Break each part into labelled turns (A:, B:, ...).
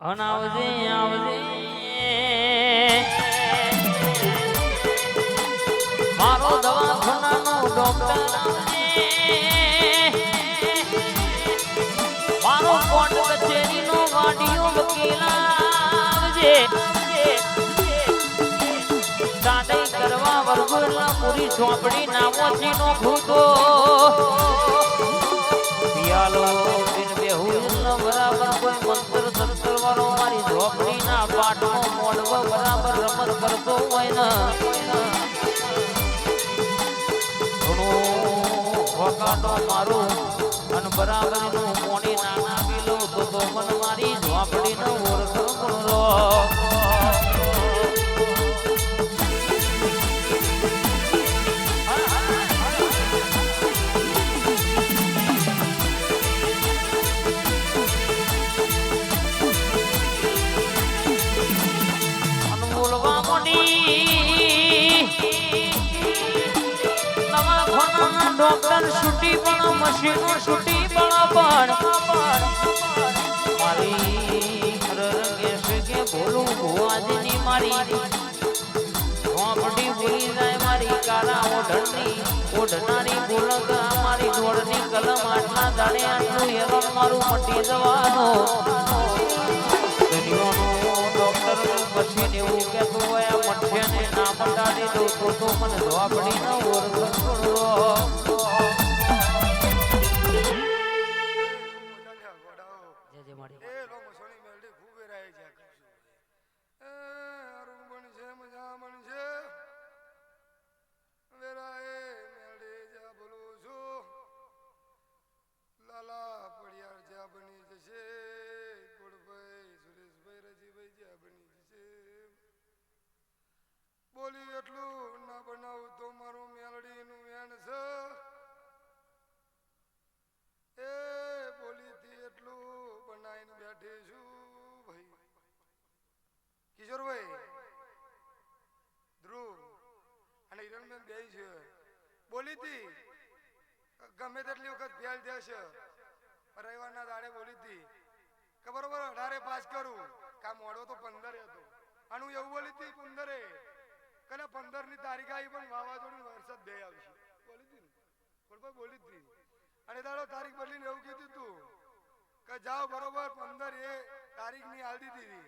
A: અન આવજે મારો દવાખાનાનો ડોક્ટર મારો કોર્ટ કચેરીનો વાડીઓ વકીલ આવજે. દાદઈ કરવા વરગુરના પૂરી ચોપડી નો ભૂતો. પિયાલો બરાબર કોઈ મંત્ર તંત્ર વાળો મારી ઝોપડી ના પાટનો મોડવો બરાબર રમત કરતો હોય ને ઘણું વકાટો મારું અને બરાબરનું મોડી નાના પીલો તો મન મારી ઝોપડી નો ઓળખ ડોક્ટર છૂટી પણ, મશીનો છૂટી પણ પણ. મારી રંગે છે કે બોલું ભુવાજીની મારી. ઝોપડી ભૂલી જાય મારી કાળા ઓઢણની ઓઢનારી બોલક મારી દોડની કલમ આટલા દાડે આટલું એલો મારું મટી જવાનો. દુનિયાનો ડોક્ટર મશીન એવું કહેતું હોય મઠ્યાને મટાડી દઉં તો તો મને ન જય
B: બોલી એટલું ના બનાવું તો મારું મેલડીનું વેણ છે. એ બોલીથી એટલું બનાવીને બેઠી છું, ભાઈ. કિશોરભાઈ, ધ્રુવ, અને હિરણબેન બે છે. બોલીથી, ગમે તેટલી વખત ફેલ થશે રવિવારના દાડે બોલીથી, કે બરોબર, અઢારે પાસ કરું. કા મોડો તો પંદરે હતો. અને હું એવું બોલી હતી પંદરે. કને પંદરની તારીખ આવી પણ વાવાઝોડું વરસાદ બે આવશે. બોલી હતી પણ બોલી હતી અને દાડો તારીખ બદલીને એવું કીધું તું કે જાઓ બરોબર પંદર એ તારીખની હાલ દીધી.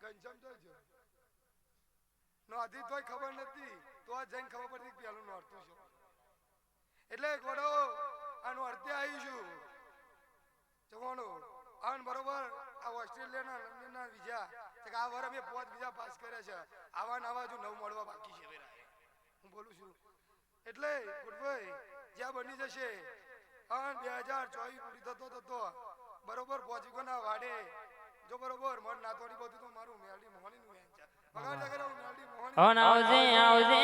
B: ઘનશ્યામ તો છે નોંધી તોય ખબર નથી. તો આ જઈને ખબર પડતી પેલું નોરતું છે. એટલે ગોડો આ નોરતે આવીશું. જવાનું આન. બરોબર આ ઓસ્ટ્રેલિયાના લંડનના વિઝા કે આ વર અમે પોત બીજા પાસ કર્યા છે. આવા નવા જો નવ મળવા બાકી છે વેરા. હું બોલું છું. એટલે ગુડભાઈ જ્યાં બની જશે અને બે હજાર ચોવીસ પૂરી થતો થતો બરોબર પોચીકોના વાડે. જો બરોબર મન નાતોડી બધું તો મારું મેલડી મોહની નું છે. પગાર જગર હું મેલડી મોહની
A: અન આવજે આવજે.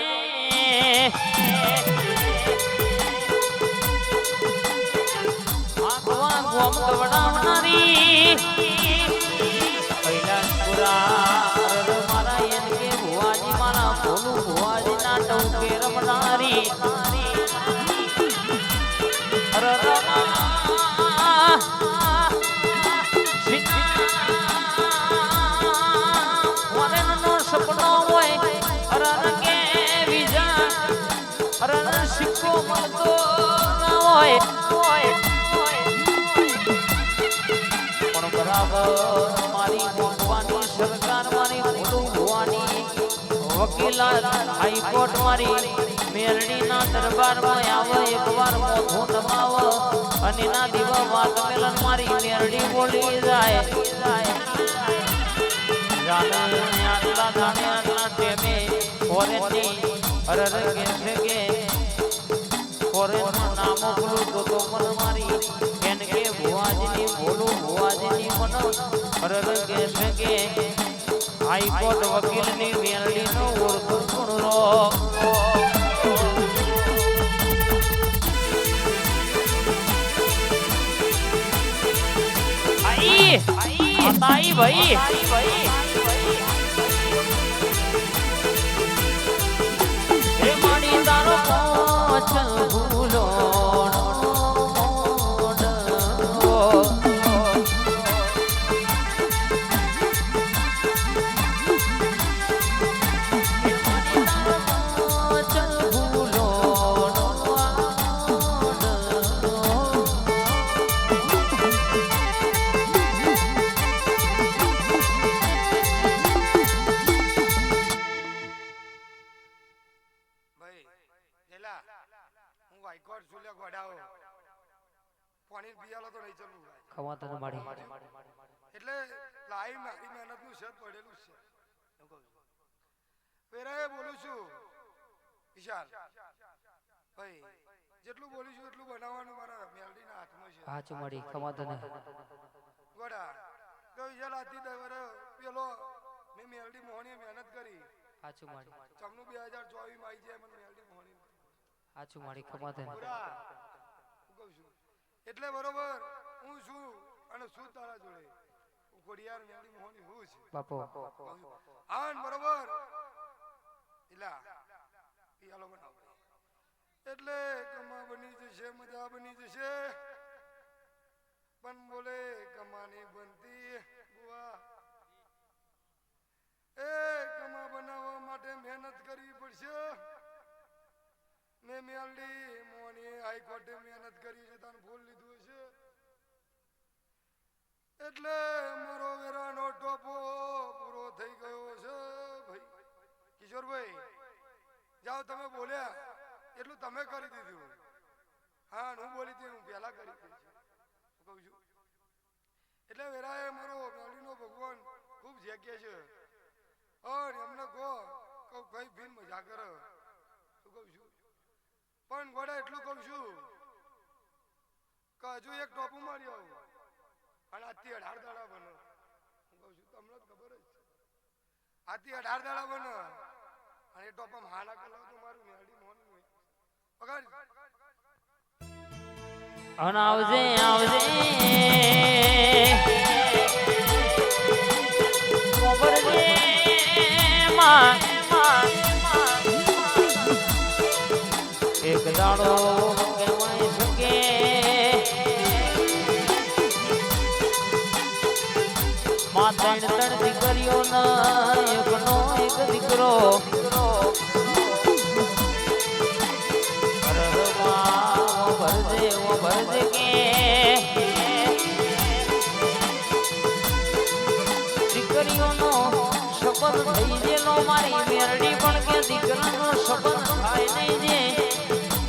A: આખવા ગોમ દવડાવનારી પણ બરાબર મારી મોંઘવાની સરકાર મારી ખોટું હોવાની વકીલાત હાઈકોર્ટ મારી મેરડીના દરબારમાં આવો એકવાર મોઢું દબાવ અને ના દીવા વાત મેલન મારી મેરડી બોલી જાય. કે કે નામ મારી. કેન કે ભુવાજીની બોલું, ભુવાજીની મન અરર કે હાઈકોર્ટ વકીલની મેલડીનો ઓળખ ગુણરો ભાઈ. હે માડી તારો ભૂલો?
B: જેટલું બોલીશું એટલું બનાવવાનું મારા મેલડીના હાથમાં છે.
A: હા મારી ખમા તને
B: ગોડા કે જલાતી આથી પેલો મે મેલડી મોહણી મહેનત કરી.
A: હા મારી.
B: ચમનું બે હજાર ચોવીસમાં આવી જાય મને મેલડી મોહણી.
A: હા મારી ખમા તને
B: પૂરા કહું છું એટલે બરોબર હું છું અને શું તારા જોડે. ઘોડિયાર મેલડી મોહણી હું છું.
A: બાપો.
B: આન બરોબર. ઇલા પિયાલો બનાવો. એટલે કમા બની જશે, મજા બની જશે. પણ બોલે કમાની બનતી બુવા એ કમા બનાવવા માટે મહેનત કરવી પડશે. મેં મેલડી મોની હાઈકોર્ટે મહેનત કરી છે, તને ફૂલ લીધું છે એટલે મારો વેરાનો ટોપો પૂરો થઈ ગયો છે, ભાઈ. કિશોરભાઈ, જાઓ તમે બોલ્યા. એટલું તમે કરી દીધું. હા હું બોલી હતી, હું પહેલા કરી દીધી છું. એટલે વેરાએ મારો મેલીનો ભગવાન ખૂબ જેકે છે. અને એમને કહો, કહું કઈ ભીન મજા કરે. શું કહું છું. પણ ગોડા, એટલું કહું છું કે હજુ એક ટોપું મારી આવું. અને આજથી અઢાર દાડા બનો. હું કહું છું, તમને ખબર જ છે. આજથી અઢાર દાડા બનો. અને એ ટોપમાં હાના કલાક તો મારું મેલડી
A: અન આવજે આવજે. એક દાડો કહેવાય શકે. માં ત્રણ ત્રણ દીકરીઓ એકનો એક દીકરો. શપથ થઈ ગયેલો મારી મેરડી પણ કે દીકરાનો શપથ થાય નહીં જે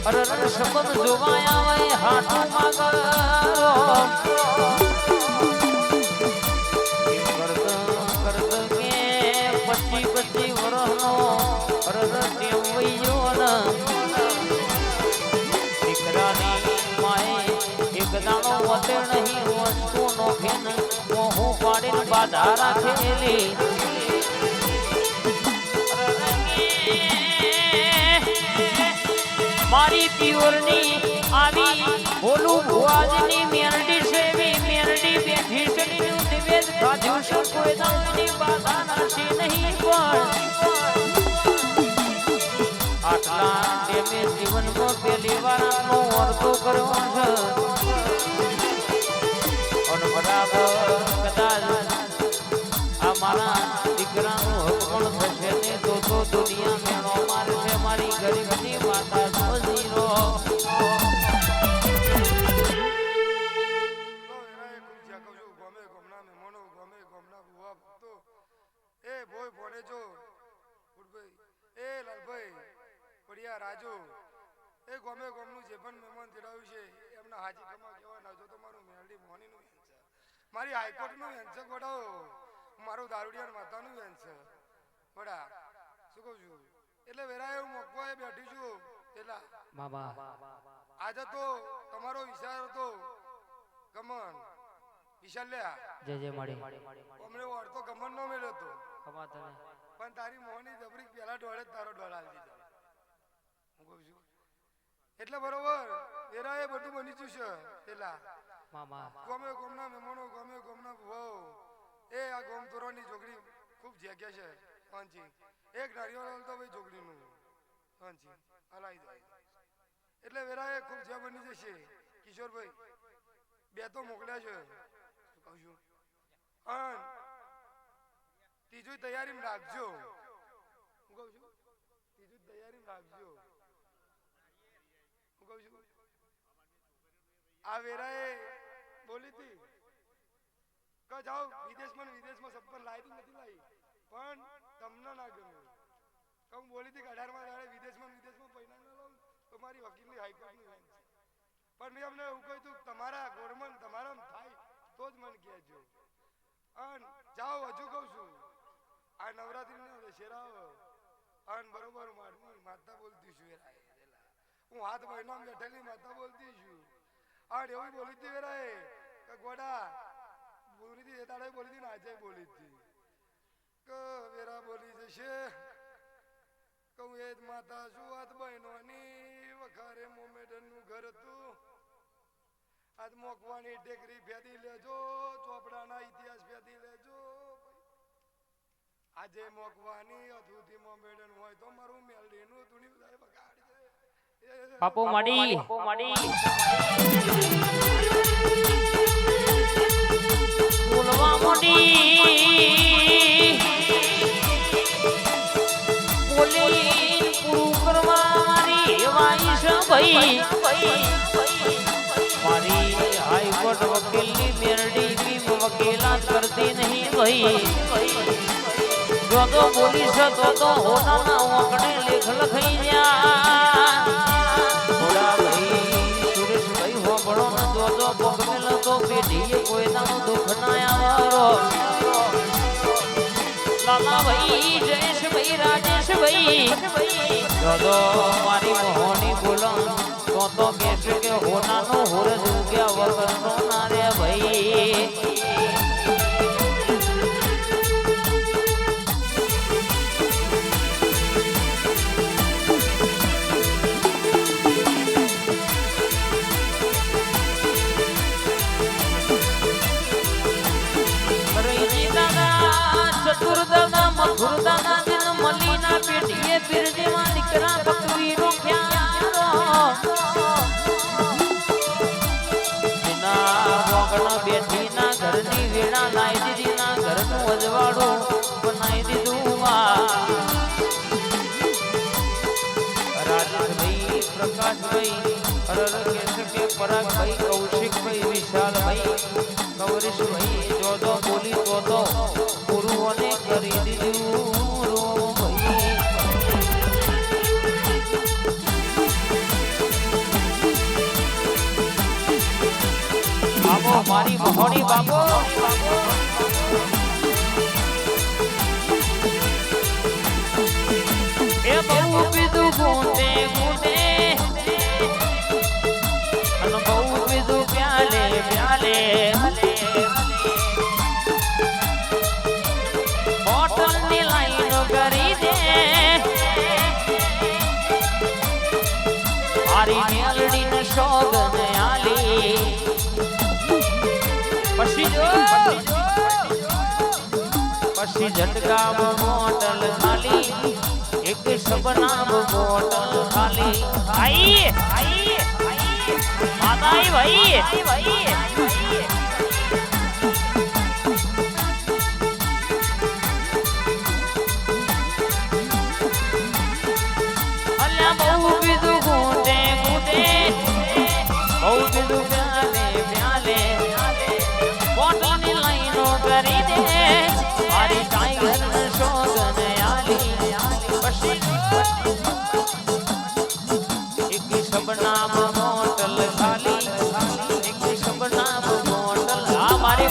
A: અરર શપથ જોવાયા હોય હાથું માગરો. કે પચી પચી વરહનો અરર ટેવ દીકરાની માએ એક દાણો વધે નહીં વસ્તુ નો ખેન મોહું પાડીને બાધા રાખેલી. મારી પિયોરની આવી બોલું ભુવાજની મેરડી સેવી મેરડી બેઠી સડી નિવેદ ખાધ્યું છે કોઈ દાવની બાધા નાશી નહીં પણ આટલા ટેમે જીવનમાં પહેલી વાર આટલો અર્થો કર્યો છે. અને બરાબર કદાચ મારા દીકરાનો હક પણ થશે ને તો દુનિયા મેળો મારી ગરીબની માતા સોજીરો
B: એ ભોય ભોણે જો એ લાલભાઈ, પડિયા રાજુ, એ ગમે ગમનું જે પણ મહેમાન તેડાવ્યું છે, એમના હાજી ખમા કહેવાય ના જો તો મારું મેલડી મોહનીનું મારી હાઈકોર્ટનું વેન છે ગોડાઓ મારું દારૂડિયાન માતાનું વેન છે. ગોડા શું કહું છું? એટલે વેરાએ હું મોકવાએ બેઠી છું. પેલા
A: મામા
B: આજે તો તમારો વિચાર હતો કમન વિશાલ લે
A: જય જય મળી.
B: અમને ઓળતો કમન નો મેળ્યો હતો.
A: કમા તને.
B: પણ તારી મોહની જબરી પેલા ડોળે તારો ડોળ આવી દીધો. હું કહું છું એટલે બરોબર એરા એ બધું બની ગયું છે. પેલા
A: મામા
B: ગમે ગોમના મહેમાનો ગમે ગોમના ભવ એ આ ગોમ તોરોની જોગડી ખૂબ જગ્યા છે પાંચી એક નારિયેળ તો ભાઈ જોગડીનું હાજી હલાઈ દો. એટલે વેરા એ ખૂબ જ્યાં બની જશે. કિશોરભાઈ, બે તો મોકલ્યા છે. શું કહું છું? અન ત્રીજું તૈયારી રાખજો. હું કહું છું? ત્રીજું તૈયારી રાખજો. હું કહું છું? આ વેરાએ બોલી હતી કે જાઓ, વિદેશમાં વિદેશમાં સપન લાવી નથી લાવી. પણ તમને ના ગમ્યું હું બોલી હતી કે અઢારમાં દાડે વિદેશમાં વિદેશમાં પૈસા ના લઉં, તો મારી વકીલની હાઈકોર્ટની વેન છે. પણ મેં અમને એવું કહ્યું તું કે તમારા ગોરમન તમારા થાય, તો જ મને કહેજો. અન જાઓ, હજુ કહું છું. આ નવરાત્રી દશેરા અન બરોબર મારી માતા બોલતી છું વેરાએ હું હાથ મહિના બેઠેલી માતા બોલતી છું. અન એવું બોલી હતી વેરાય કે ગોડા, બોલી હતી, એ દાડે બોલી હતી ને આજે બોલી હતી. કે વેરા બોલી જશે. કહું એ જ માતા શું વાત બહેનોની વખારે મોમેડનનું ઘર હતું. આજ મોકવાની ટેકરી ફેદી લેજો ચોપડાના ઇતિહાસ ફેદી લેજો. આજે મોકવાની અધૂથી મોમેડન હોય તો મારું મેલડીનું ધૂણી બધાય પાપો એ
A: પાપો મડી. બોલવા મોડી. ભાઈ. મારી હાઈકોર્ટ વકીલની મેરડી બી વકીલાત કરતી નહીં ભાઈ. જો તો બોલી શકો તો હોનાના વકડે લેખ લખાઈ જા ભોળા ભાઈ સુરેશભાઈ હોબળો ન જો તો પગમેલો તો પેઢીએ નામ દુઃખ ના આવરો. લાલાભાઈ જયેશભાઈ રાજેશભાઈ જો તો મારી મોહની બોલન તો તો કહેશે કે હોનાનો હોરજ ઉગ્યા વગરનો ના રે ભાઈ પરાગભાઈ, કૌશિકભાઈ, વિશાલભાઈ, કૌરીશભાઈ, જોતો બોલી તો ગુરુઓને કરી દીધું. મારી મહોણી બાબો એ બહુ પીધું ગુંદે ગુંદે અને બહુ પીધું પ્યાલે પ્યાલે. પછી ઝટકામ મોટલ ખાલી, એક સબનામ મોટલ ખાલી. આઈ આઈ આઈ માતા આઈ ભાઈ. ભાઈ બહુ પીધું ગુંડે ગુંડે બહુ પીધું પ્યાલે પ્યાલે. બોટલની લાઈનો કરી દે. શબનામ મોટલ આ મારી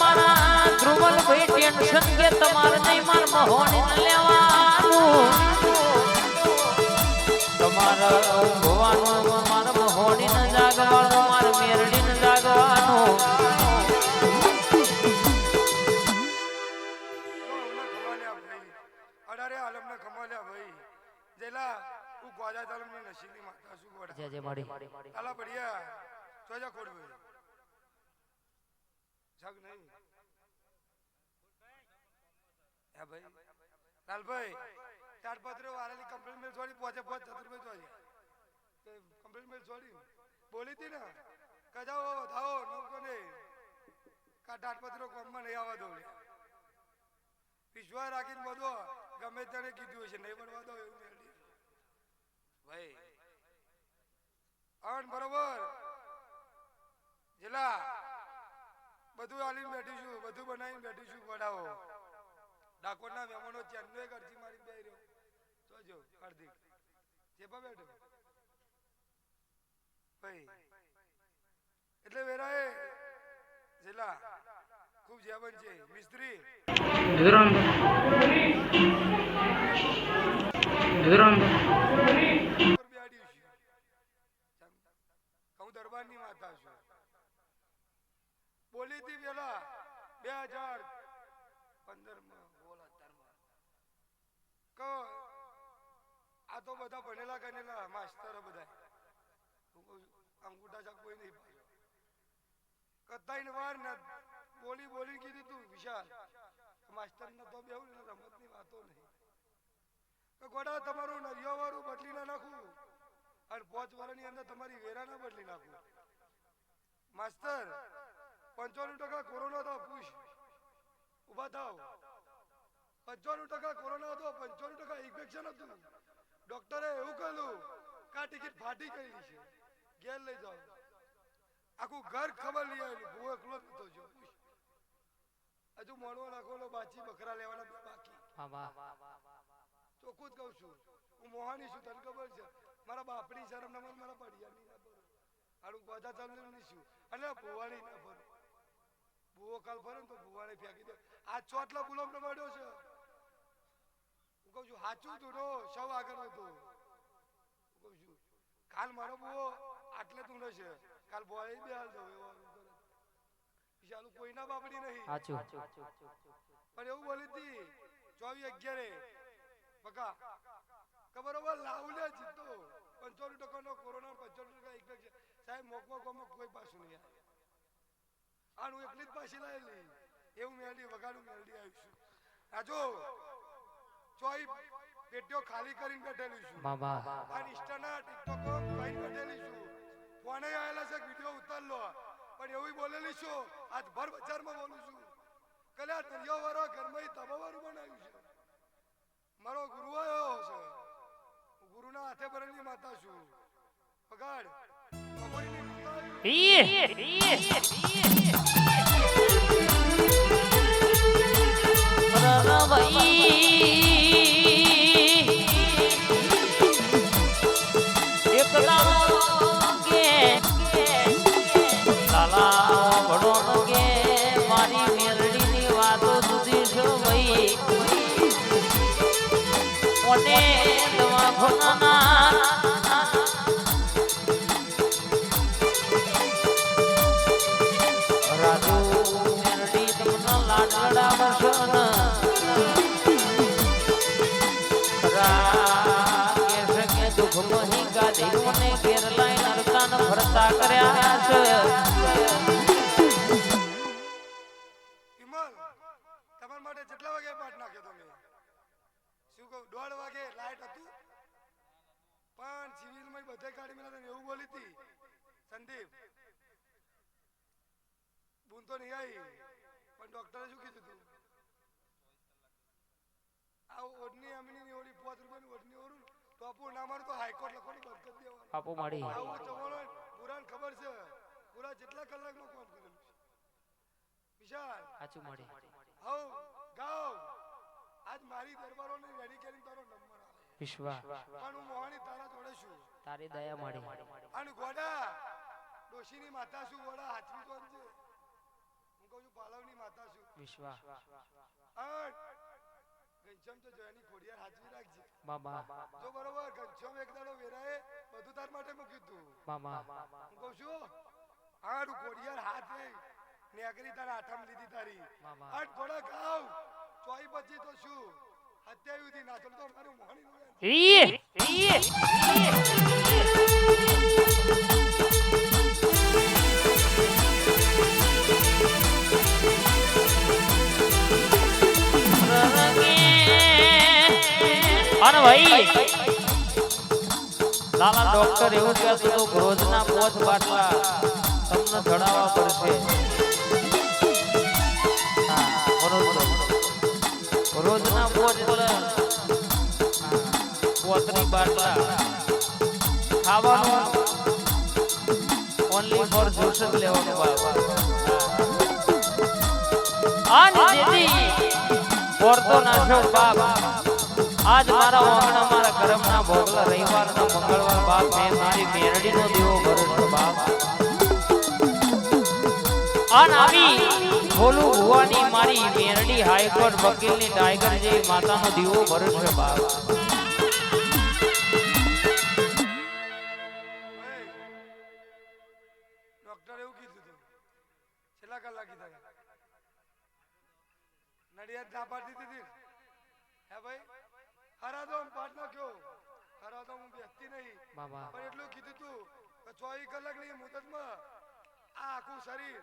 A: મારા ધ્રુવલભાઈ ટેન્શન કે તમારે નહીં માર મહોણી લેવાનું.
B: જેલા હું ગ્વાજા તાલમની નસીબની માતા છું ગોડા
A: જય જય માડી
B: ભાઈ તાડપત્રો વાળાની કંપ્લેન મેલ છોડી ચતુરભાઈ કંપ્લેન છોડી બોલી હતી ને કજાઓ વધાવો લોકોને કા તાડપત્રો કોમમાં નહીં આવવા દો વિશ્વાસ રાખીને બધો ગમે તેને કીધું હશે નહીં બનવા દો એવું મેળવી ભાઈ. અન બરોબર. જેલા બધું આલીને બેઠી છું બધું બનાવીને બેઠી છું વડાઓ. ડાકોરના મહેમાનો ચેન્નઈ એક અરજી મારી બે રહ્યો. જોજો હાર્દિક ચેપા બેઠો ભાઈ એટલે વેરાએ જિલ્લા ખૂબ જેવન છે, મિસ્ત્રી.
C: વિક્રમ વિક્રમ
B: ઉપર બેહાડ્યું છે. હું દરબારની માતા છું બોલી હતી પેલા બે હજાર પંદરમાં બોલ અત્યારમાં કહો આ તો બધા ભણેલા ગણેલા, માસ્તરો બધા. અંગૂઠા છાપ કોઈ નહીં પાડ્યો. કતાઈ વાર ન, બોલી બોલી કીધું તું, વિશાલ. માસ્તર ને તો બેવું ને, રમતની વાતો નહીં. ગોડા, તમારું નરિયો વાળું બદલી ના નાખું. અને પાંચ વર્ષની અંદર તમારી વેરા ના બદલી નાખું. માસ્તર, પંચાણું ટકા કોરોના તો પૂછ ઊભા થાવ પંચાણું ટકા કોરોના હતો, પંચાણું ટકા ઇન્ફેક્શન હતું. ડોક્ટરે એવું કહ્યું કે આ ટિકિટ ફાટી ગયેલી છે? ઘેર લઈ જાઓ. આખું ઘર ખબર લઈ આવેલું ભૂ એકલો નતો જો હજુ મોણો નાખવાનો બાચી બકરા લેવાના બાકી. ચોખ્ખું જ કહું છું. હું મોહાની છું તને ખબર છે. મારા બાપની શરમ ના મારા પડિયાની ના ભરો. ચાલુ નહીં છું. અને ભુવાણી ના ભરો. ભૂવો કાલ ને તો ભુવાણી ફેંકી દે. આ ચોટલા ગુલામ રમાડ્યો છે. હું કહું છું સાચું તું નો સૌ આગળ હતું હું કહું છું કાલ મારો બુવો આટલે તું નશે કાલ બોય બે હાલ જવું એવો કરે. કોઈના બાપડી નહીં. પણ એવું બોલી હતી ચોવીસ અગિયારે બકા કે બરોબર લાવલે જીતો પંચાણું ટકાનો કોરોના પંચાણું ટકા એક સાહેબ મોકવા કોમાં કોઈ પાછું નહીં આવે. આનું એકલી જ પાછી લાવેલી. એવું મેળડી વગાડું મેળડી આવીશું. આ જો ચોઈ પેટીઓ ખાલી કરીને બેઠેલી છું.
C: બાબા.
B: આ ઇન્સ્ટાના ટિકટોકો કઈ બેઠેલી છું. ફોને આવેલા છે વીડિયો ઉતાર લો પણ એવું બોલેલી છું આજ ભર બજારમાં બોલું છું. કલે આ તરિયો વાળો ઘરમાં તબાવાળું બનાવ્યું છે. મારો ગુરુ આવ્યો છે. ગુરુના હાથે ભરેલી માતા છું. પગાડ ઈ. ઈ. આવી.
A: દવાખાનાના
B: બધે કાઢી મેલા તને એવું બોલી હતી. સંદીપ બૂન તો નહીં આવી પણ ડોક્ટરે શું કીધું તું? આ ઓઢની અમીની ની પોત રૂપિયાની ઓઢની ઓરું ટોપું ના મારું તો હાઈકોર્ટ લખવાની બંધ કરી દેવાનું.
C: આપો માડી
B: આવું ચવાણો પુરાણ ખબર છે? પુરા જેટલા કલાકમાં કામ કરેલું છે? વિશાલ.
C: સાચું મળી
B: હવ ગાવ. આજ મારી દરબારોને રેડી કરીને તારો નંબર
C: વિશ્વા
B: પણ હું મોહાની તારા જોડે છું
C: તારી દયા માડી
B: અને ગોડા ડોશીની માતા છું ગોડા હાચવી કોણ છે હું કહું છું પાલવની માતા છું
C: વિશ્વા
B: ઘનશ્યામ તો જોયાની ખોડિયાર હાજરી રાખજે.
C: મામા
B: જો બરોબર ઘનશ્યામ એક દાડો વેરાએ બધું તાર માટે મૂક્યું તું.
C: મામા
B: હું કહું છું આડ ખોડિયાર હાથ લે નેકરી તારા આઠમ લીધી તારી. આઠ થોડા ગાવ ચોઈ પછી તો શું? નું
A: અને ભાઈ લાલા ડોક્ટર એવું કહે છે તો રોજના પોચ બાટલા તમને ચડાવવા પડશે હા, બરોબર. રોજના બોટલ પોતની બાટલા. ખાવાનું. ઓનલી ફોર જ્યુસ જ લેવાનું બાપ. આજ પોરતો નાશો બાપ. આજ મારા વાંગણા મારા કર્મના ભોગલા રવિવારના મંગળવાર બાપ. મેં મારી મેરડીનો દીવો ભરતો બાપ. આન આવી ભોલું ભુવાની મારી મેરડી હાઈકોર્ટ વકીલની ટાઈગર જે માતાનો દીવો ભરશે બાપ.
B: ડોક્ટર એવું કીધું છેલ્લા કલાક કીધા નડિયાદ ના પાડતી હતી હે ભાઈ? હરા તો પાટ નાખ્યો હરા તો હું બેસતી નહીં.
C: બાબા.
B: પણ એટલું કીધું તું કે ચોવીસ કલાકની મુદતમાં આ આખું શરીર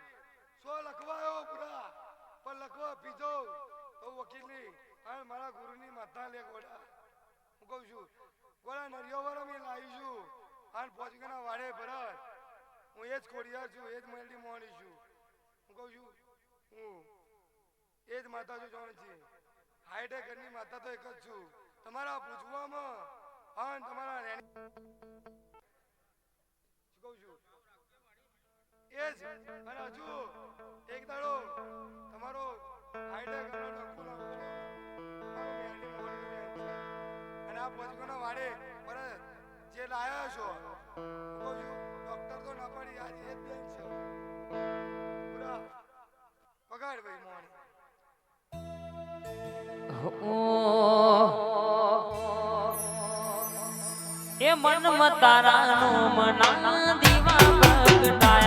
B: સો લખવાયો પૂરા પણ લખવા પીધો તો વકીલની અને મારા ગુરુની માથા લે ગોડા. હું કહું છું, ગોડા નરિયો વાળો મેં લાવી છું. અને પોચકાના વાડે ભરત હું એ જ ખોડિયાર છું, એ જ મેલડી મોડી છું. હું કહું છું, હું એ જ માતા છું જોણ છે. હાઈટે ઘરની માતા તો એક જ છું. તમારા પૂછવામાં અને તમારા રેણી શું કહું છું એ જ. અને હજુ એક દાડો તમારો મોહણીનો બેન છે. અને આ પોચકાના વાડે પરત જે લાયા છો ડોક્ટર તો ન પડી, આજે એ જ બેન છે. પૂરા પગાડ ભાઈ મોહણી
A: એ મન મતારા નો મના દીવા પ્રગટાયા.